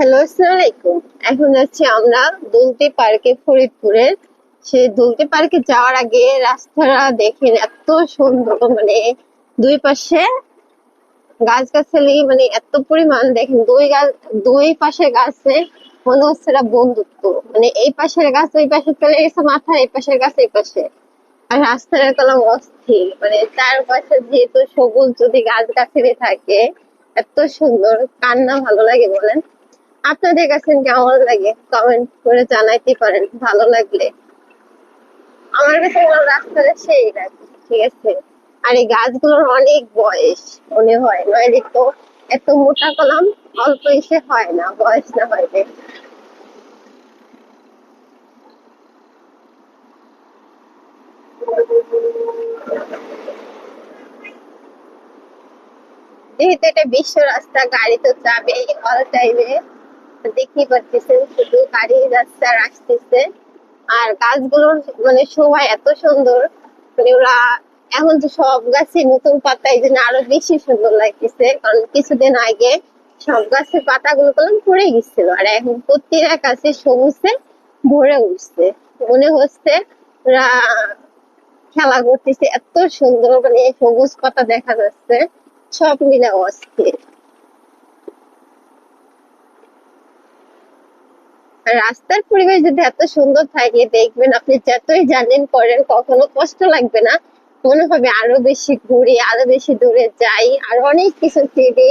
Hello আসসালামু আলাইকুম এখন যাচ্ছি আমরা দুলতি পার্কে ফরিদপুরে। সে দুলতি পার্কে যাওয়ার আগে রাস্তাটা দেখেন, এত সুন্দর মানে দুই পাশে গাছগাছালি মানে এত পরিমাণ। দেখেন, দুই গাছ দুই পাশে গাছে মনে হচ্ছে বন্ধুত্ব। মানে এই পাশের গাছ, ওই পাশে চলে গেছে মাথা, এই পাশের গাছ, এই পাশে। আর রাস্তার কলম অস্থির মানে চারপাশে যেহেতু সবুজ যদি গাছ গাছালি থাকে, এত সুন্দর, কার না ভালো লাগে বলেন? আপনাদের কাছে কেমন লাগে? কমেন্ট করে জানাইতে পারেন, ভালো লাগলে। আমার কাছে আমার রাস্তাটা সেই লাগে ঠিক আছে? আর এই গাছগুলোর অনেক বয়স, মনে হয়। নইলে তো এত মোটা কলাম অল্প এসে হয় না, বয়স না হইলে। যেহেতু এটা বিশ্ব রাস্তা, গাড়ি তো যাবে অল টাইমে দেখতেই পাচ্ছেন শুধু গাড়ি আর আসতেছে। আর গাছগুলোর মানে শোভা এত সুন্দর। মানে ওরা এখন তো সব গাছে নতুন পাতা এই জন্য আরও বেশি সুন্দর লাগতেছে। কারণ কিছুদিন আগে সব গাছের পাতাগুলো কলম পড়ে গেছিল। আর এখন প্রত্যেকটা গাছে সবুজে ভরে উঠছে। মনে হচ্ছে ওরা খেলা করতেছে। এত সুন্দর মানে সবুজ পাতা দেখা যাচ্ছে। সব মিলে অস্থির। রাস্তার পরিবেশ যদি এত সুন্দর থাকে, দেখবেন আপনি যতই জানেন করেন, কখনো কষ্ট লাগবে না। মনে হবে আরও বেশি ঘুরি, আরও বেশি দূরে যাই, আর অনেক কিছু চিনি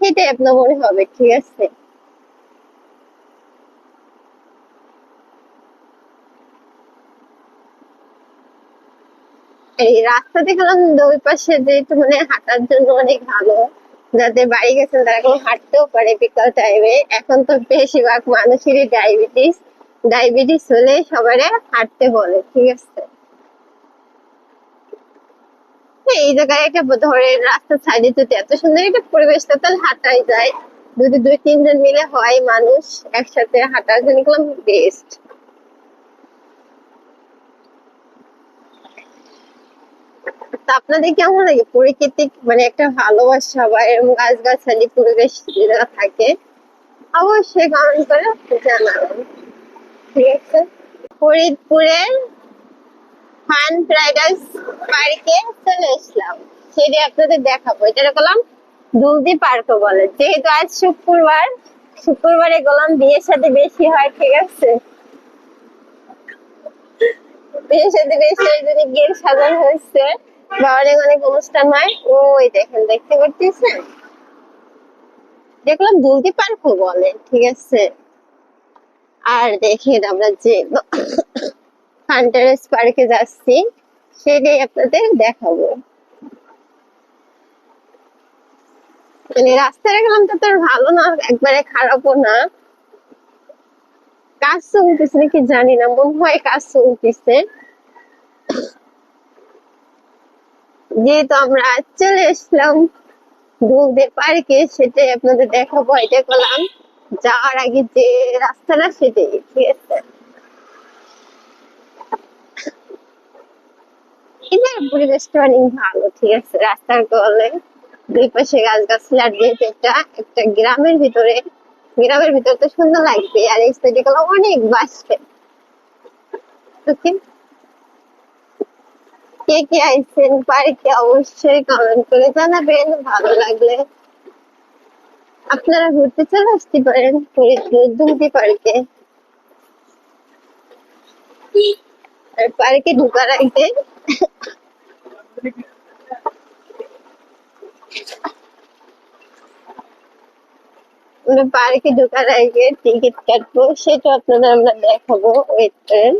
সেটাই আপনার মনে হবে, ঠিক আছে? এই রাস্তা দেখলাম, দুই পাশে যেহেতু মানে হাঁটার জন্য অনেক ভালো। যাদের বাড়ি গেছেন তারা এখন হাঁটতেও পারে বিকাল টাইমে এখন তো বেশিরভাগ মানুষেরই ডায়াবেটিস ডায়াবেটিস হলে সবারে হাঁটতে বলে, ঠিক আছে? এই জায়গায় একটা ধরে রাস্তার সাইডে যদি এত সুন্দর একটা পরিবেশটা, তাহলে হাঁটাই যায়। যদি দুই, তিনজন মিলে হয় মানুষ একসাথে হাঁটার জন্য বেস্ট। তা আপনাদের কেমন লাগে? প্রকৃতিক মানে একটা ভালোবাসা বা এরকম গাছ গাছালি পরিবেশ যেটা থাকে, অবশ্যই কমেন্ট করে জানাবেন। ঠিক আছে? ফরিদপুরের ফান পার্কে চলে এসলাম সেটি আপনাদের দেখাবো। এটা দুলদি পার্কও বলে। যেহেতু আজ শুক্রবার, শুক্রবারে গেলাম বিয়ের সাথে বেশি হয়, ঠিক আছে? বিয়ের সাথে বেশি জন্য গেট সাজানো হয়েছে। আর দেখেন আমরা যে হান্টারেস পার্কে যাচ্ছি, সেটাই আপনাদের দেখাবো। মানে রাস্তায় গেলাম তো ভালো না, একবারে খারাপও না। কাজ চলতেছে নাকি জানি না, মনে হয় কাজ চলতেছে। যেহেতু আমরা চলে এসলাম দুধে পার্কে সেটাই আপনাদের দেখাবো, এটা করলাম। যাওয়ার আগে যে রাস্তাটা সেটাই ঠিক আছে। পরিবেশটা অনেক ভালো, ঠিক আছে, রাস্তার গলে দুই পাশে গাছ গাছলা যেহেতু একটা একটা গ্রামের ভিতরে গ্রামের ভিতরে তো সুন্দর লাগবে, আর এই সাইডে অনেক বাসছে কে কে আইছেন পার্কে অবশ্যই কমেন্ট করে জানাবেন, ভালো লাগলে। আপনারা ঘুরতে চলে আসতে পারেন দুমতি পার্কে। আর পার্কে ঢুকার আগে পার্কে ঢোকার আগে টিকিট কাটবো, সেটা আপনাদের আমরা দেখাবো, ওয়েট করেন।